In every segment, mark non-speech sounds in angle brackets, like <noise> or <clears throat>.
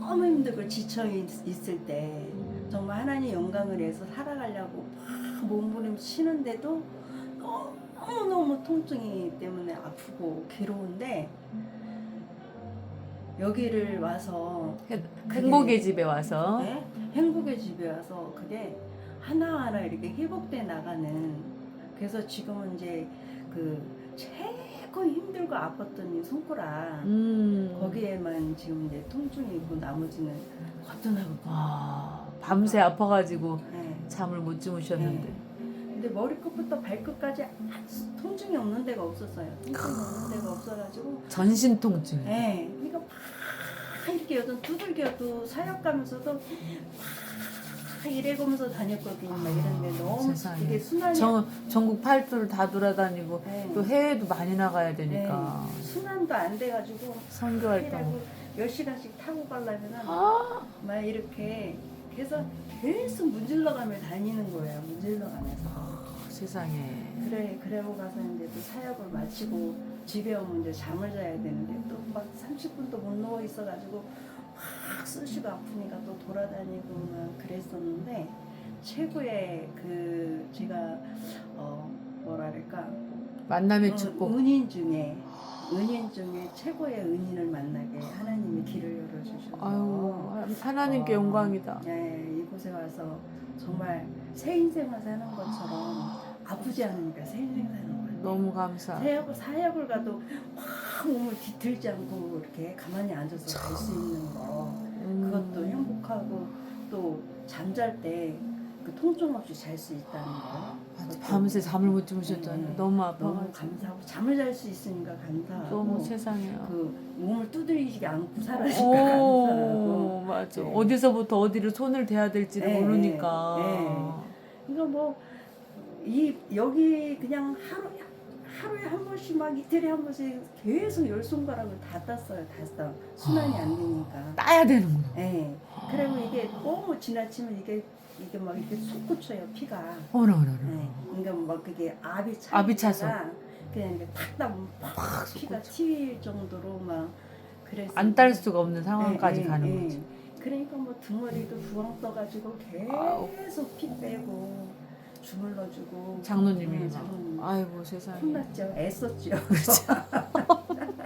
너무 힘들고 지쳐 있- 있을 때 정말 하나님 영광을 해서 살아가려고 막 몸부림 치는데도 너무 너무 통증이 때문에 아프고 괴로운데 여기를 와서 행- 행복의 집에 와서 네? 행복의 집에 와서 그게 하나하나 이렇게 회복돼 나가는 그래서 지금은 이제 그 최고 힘들고 아팠던 이 손가락 음. 거기에만 지금 이제 통증이 있고 나머지는 거뜬하고 아, 밤새 아파가지고 네. 잠을 못 주무셨는데 네. 근데 머리끝부터 발끝까지 아주 통증이 없는 데가 없었어요. 통증이 없는 데가 없어가지고 전신 통증. 네. 그러니까 막 이렇게 여든 두들겨도 사역 가면서도 막 이래가면서 다녔거든요. 막 이런데 너무 아, 세상에. 이게 순환이 전 전국 팔도를 다 돌아다니고 네. 또 해외도 많이 나가야 되니까 네. 순환도 안 돼가지고 선교 활동. 이라고 10시간씩 타고 가려면은 아, 막 이렇게 그래서 계속 문질러가며 다니는 거예요. 문질러가면서. 세상에. 그래 그래고 가서 이제 또 사역을 마치고 집에 오면 이제 잠을 자야 되는데 또 막 30분도 못 누워 있어가지고 확 쑤시고 아프니까 또 돌아다니고 막 그랬었는데 최고의 그 제가 어 뭐랄까 만남의 어, 축복. 은인 중에 은인 중에 최고의 은인을 만나게 하나님이 길을 열어주셔서 아유 하나님께 어, 영광이다. 네, 이곳에 와서 정말 새 인생을 사는 것처럼 아프지 않으니까 새 인생 사는 거예요. 너무 감사. 사역을, 사역을 가도 확 몸을 뒤틀지 않고 이렇게 가만히 앉아서 갈수 있는 거 음. 그것도 행복하고 또 잠잘 때 그 통증 없이 잘 수 있다는 거 맞아, 밤새 잠을 못 주무셨잖아요. 네. 너무 너무 아파가지고. 감사하고 잠을 잘 수 있으니까 감사하고 너무 세상에요. 그 몸을 두드리지 않고 살아니까 감사하고 오 맞아. 네. 어디서부터 어디를 손을 대야 될지를 네, 모르니까. 네. 그러니까 뭐 이 여기 그냥 하루 하루에 한 번씩 막 이틀에 한 번씩 계속 열 손가락을 다 땄어요. 다 써. 순환이 안 되니까. 따야 되는구나. 예. 그리고 이게 너무 지나치면 이게 이게 막 이렇게 솟 꽂혀요 피가. 어라 어라 예. 어라. 그러니까 막 그게 압이 차. 압이 차서. 그냥 이렇게 탁 따면 팍 피가 튀일 정도로 막 그래서 안 딸 수가 없는 상황까지 예, 예, 가는 예. 거지. 그러니까 뭐 등머리도 부엉 떠가지고. 계속 피 빼고 주물러주고 장로님이 네, 막. 장로님. 아이고 세상에. 혼났죠 애썼죠 <laughs>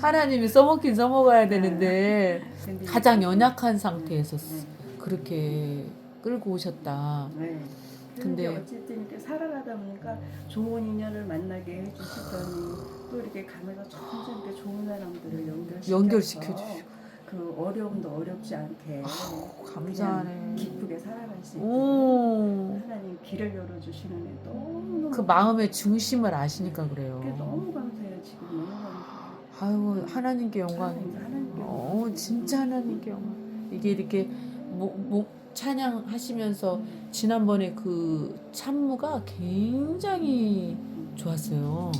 하나님이 써먹긴 써먹어야 되는데 근데 가장 연약한 상태에서 네, 그렇게 끌고 오셨다. 네. 근데- 근데 어쨌든 이렇게 살아가다 보니까 좋은 인연을 만나게 해주시더니 또 이렇게 가면서 점점 이렇게 좋은 사람들을 연결시켜서 연결시켜 주시고. 그 어려움도 어렵지 않게 감사하네. 그냥 기쁘게 살아갈 수 있게 오. 하나님 길을 열어주시는 애 너무 그 마음의 중심을 아시니까 그래요. 그게 너무 감사해요 지금 너무 감사해요. 아이고 하나님께. 하나님께 어 진짜 하나님께 영광. 이게 이렇게 뭐, 뭐 찬양하시면서 지난번에 그 찬무가 굉장히 좋았어요.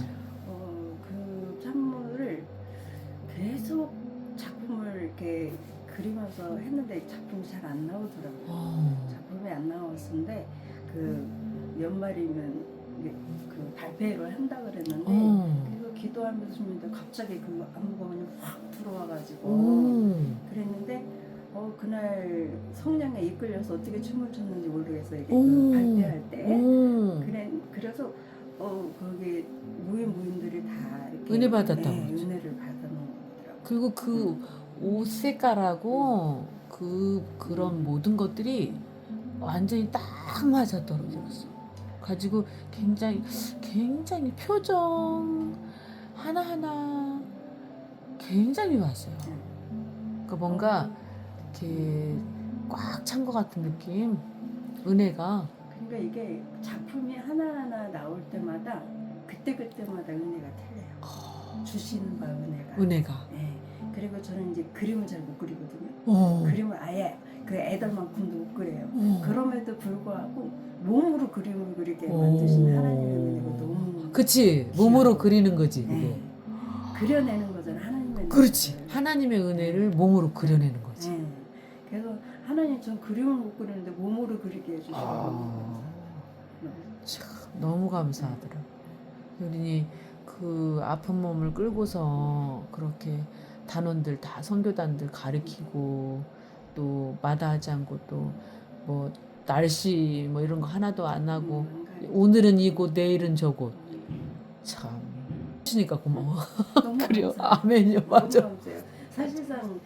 그리면서 했는데 작품이 잘 안 나오더라고요. 어. 작품이 안 나왔는데 그 연말이면 이게 그 발표를 한다 그랬는데 어. 그리고 기도하면서 주는데 갑자기 그 안무가 확 들어와가지고 오. 그랬는데 어 그날 성령에 이끌려서 어떻게 춤을 췄는지 모르겠어요. 이게 오. 그 발표할 때. 오. 그래 그래서 어 거기 무인 무인들이 다 이렇게 은혜 받았다고 네, 그러죠. 은혜를 받아놓더라고. 그리고 그 옷 색깔하고 그 그런 모든 것들이 완전히 딱 맞아 떨어졌어. 가지고 굉장히 굉장히 표정 하나 하나 굉장히 좋았어요. 그러니까 뭔가 이렇게 꽉 찬 것 같은 느낌. 은혜가 그러니까 이게 작품이 하나 하나 나올 때마다 그때 그때마다 은혜가 틀려요. 주시는 바 은혜가. 은혜가. 네. 그리고 저는 이제 그림을 잘 못 그리거든요. 어. 그림을 아예 그 애들만큼도 못 그려요. 어. 그럼에도 불구하고 몸으로 그림을 그리게 오. 만드신 하나님의 은혜가 너무 그치 몸으로 그리는 거지 그게. 네. 그려내는 거잖아 하나님의 그렇지. 하나님의 은혜를 몸으로 그려내는 거지. 네. 그래서 하나님 전 그림을 못 그리는데 몸으로 그리게 해주시고 아, 참 너무 감사하더라. 우리니 그 아픈 몸을 끌고서 그렇게 단원들 다 선교단들 가르치고 또 마다하지 않고 또 뭐 날씨 뭐 이런 거 하나도 안 하고 음. 오늘은 이곳 내일은 저곳 참 주니까 고마워 <laughs> 그래요. 아멘요 맞아. 사실상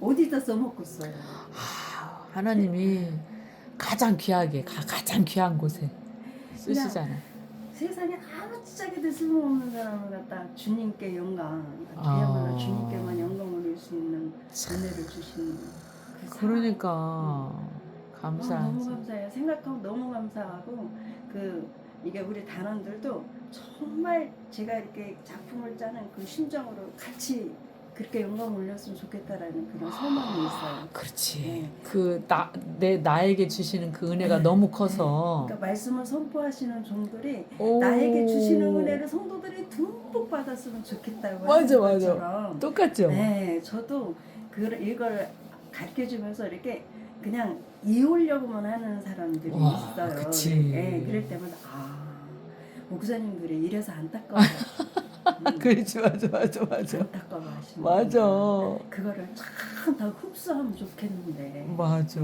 어디다 써먹고 써요. 아, 하나님이 가장 귀하게 가, 가장 귀한 곳에 쓰시잖아 세상에 아무 짝에도 쓸모없는 사람을 갖다 주님께 영광, 아. 그야말로 주님께만 영광 올릴 수 있는 은혜를 주시는 그. 그러니까 아, 너무 감사하지 감사해요. 생각하면 너무 감사하고 그 이게 우리 단원들도 정말 제가 이렇게 작품을 짜는 그 심정으로 같이 그렇게 영광 올렸으면 좋겠다라는 그런 소망이 있어요. 그렇지 네. 그나 내 나에게 주시는 그 은혜가 너무 커서 그러니까 말씀을 선포하시는 종들이 오. 나에게 주시는 은혜를 성도들이 듬뿍 받았으면 좋겠다고 맞아, 하는 맞아. 것처럼 똑같죠 네, 저도 그 이걸 가르쳐 주면서 이렇게 그냥 이으려고만 하는 사람들이 와, 있어요. 그치. 네, 그럴 때마다 아 목사님들이 이래서 안타까워. 음, <laughs> <laughs> 그렇지 맞아 맞아 맞아. 안타까워 하시는 맞아. 그거를 참더 흡수하면 좋겠는데. 맞아.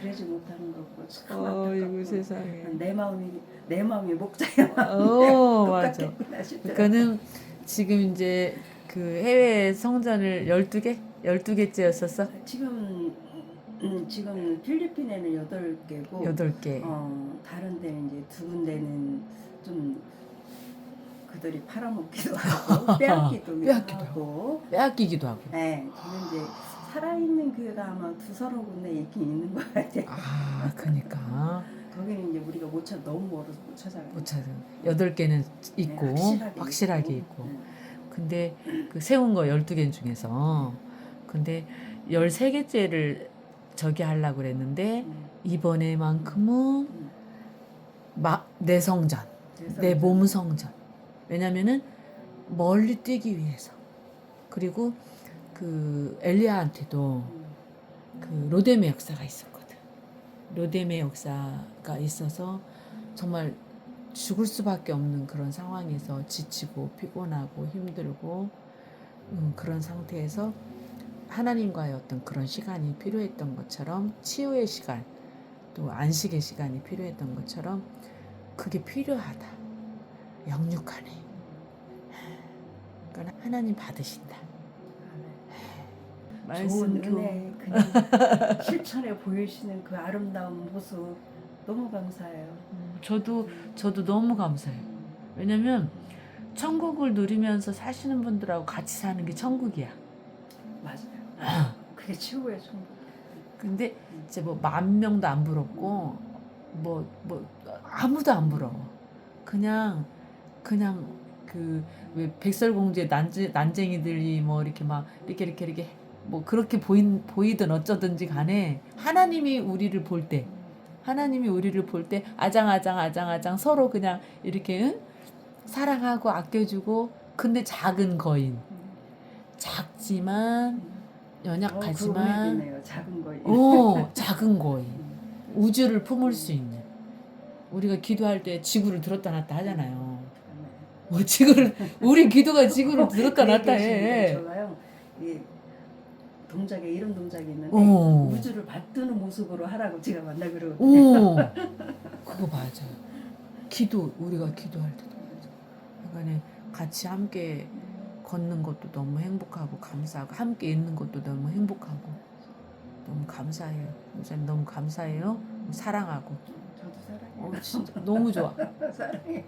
그러지 못하는 거고 참 어이구 안타깝고. 세상에. 내 마음이 내 마음이 목자야 어 맞아. 똑같겠구나 싶더라고요. 그러니까는 지금 이제 그 해외 성전을 12개? 12개째였었어? 지금 음, 지금 필리핀에는 여덟 개고 8개. 어, 다른 데는 이제 두 군데는 좀 그들이 팔아먹기도 하고 <laughs> 빼앗기도 빼앗기도 하고 빼앗기기도 하고. 네, 저는 이제 살아있는 교회가 아마 두서너 군데 있긴 있는 것 같아요. 아, 그니까. <laughs> 거기는 이제 우리가 못 찾, 너무 멀어서 못 찾아가요. 못 찾은. 8개는 있고, 네, 확실하게, 있고. 네. 근데 그 세운 거 12개 중에서. 근데 13개째를 저기 하려고 그랬는데, 음, 이번에만큼은 음. 마, 내 성전. 내 이제 몸 성전. 왜냐면은 멀리 뛰기 위해서. 그리고 그 엘리야한테도 음, 그 로데메 역사가 있었거든. 로데메 역사가 있어서 정말 죽을 수밖에 없는 그런 상황에서 지치고 피곤하고 힘들고 음, 그런 상태에서 하나님과의 어떤 그런 시간이 필요했던 것처럼 치유의 시간 또 안식의 시간이 필요했던 것처럼 그게 필요하다. 영육하네. 그러니까 하나님 받으신다. 좋은 말씀도 은혜 그냥 실천에 보이시는 그 아름다운 모습 너무 감사해요. 음, 저도 저도 너무 감사해요. 왜냐면 천국을 누리면서 사시는 분들하고 같이 사는 게 천국이야. 맞아요. <clears throat> 그게 최고의 천국. 근데 이제 뭐 만 명도 안 부럽고 뭐 뭐 아무도 안 부러워. 그냥 그냥 그 왜 백설공주의 난쟁 난쟁이들이 뭐 이렇게 막 이렇게 이렇게 이렇게 뭐 그렇게 보인 보이든 어쩌든지 간에 하나님이 우리를 볼 때 하나님이 우리를 볼 때 아장아장 아장아장 서로 그냥 이렇게 응? 사랑하고 아껴주고 근데 작은 거인 작지만 연약하지만 어, 그 작은 거. 어 작은 거인 우주를 품을 수 있는 우리가 기도할 때 지구를 들었다 놨다 하잖아요. 뭐 지구를 우리 기도가 <laughs> 지구를 들었다 놨다 해. 저가요. 이 동작에 이런 동작이 있는데 어. 우주를 받드는 모습으로 하라고 제가 만나 그러거든요. 오, <laughs> 그거 맞아요. 기도 우리가 기도할 때도 맞아. 그러니까 같이 함께 걷는 것도 너무 행복하고 감사하고 함께 있는 것도 너무 행복하고 너무 감사해요. 목사님 너무 감사해요. 사랑하고. 저도 사랑해요. 어, 진짜 너무 좋아. <laughs> 사랑해요.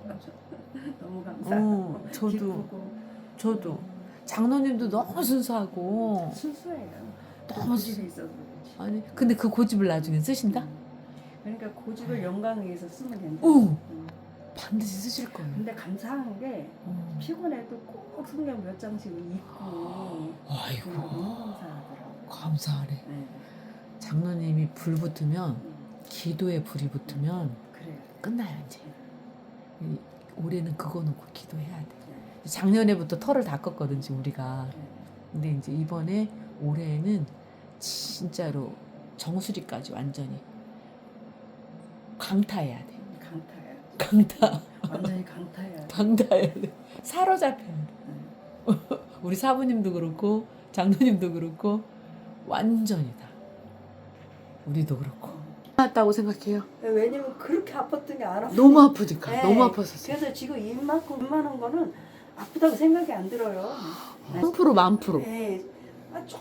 <laughs> 너무 감사하고 어, 저도 기쁘고 저도 장로님도 너무 순수하고 순수해요. 너무 고집이 있어서 그렇지. 아니 근데 그 고집을 나중에 쓰신다? 그러니까 고집을 영광에 의해서 쓰면 된다. 오 음. 반드시 쓰실 거예요. 근데 감사한 게 어. 피곤해도 꼭 성경 몇 장씩 읽고 아이고 너무 감사하더라고요. 감사하네. 네. 장로님이 불 붙으면 음, 기도에 불이 붙으면 그래요. 끝나요 이제. 이- 올해는 그거 놓고 기도해야 돼. 네. 작년에부터 털을 다 껐거든 지금 우리가. 네. 근데 이제 이번에 올해는 진짜로 정수리까지 완전히 강타해야 돼. 강타야. 강타. 완전히 강타야. 강타해야 돼. 사로잡혀야 돼. 네. 우리 사부님도 그렇고 장로님도 그렇고 완전이다. 우리도 그렇고. 맞다고 생각해요. 왜냐면 그렇게 아팠던 게안 아파. 너무 아프니까 네. 너무 아팠었어요. 그래서 지금 입만큼 입만한 거는 아프다고 생각이 안 들어요. 만 프로 만 프로. 네. 아, 조금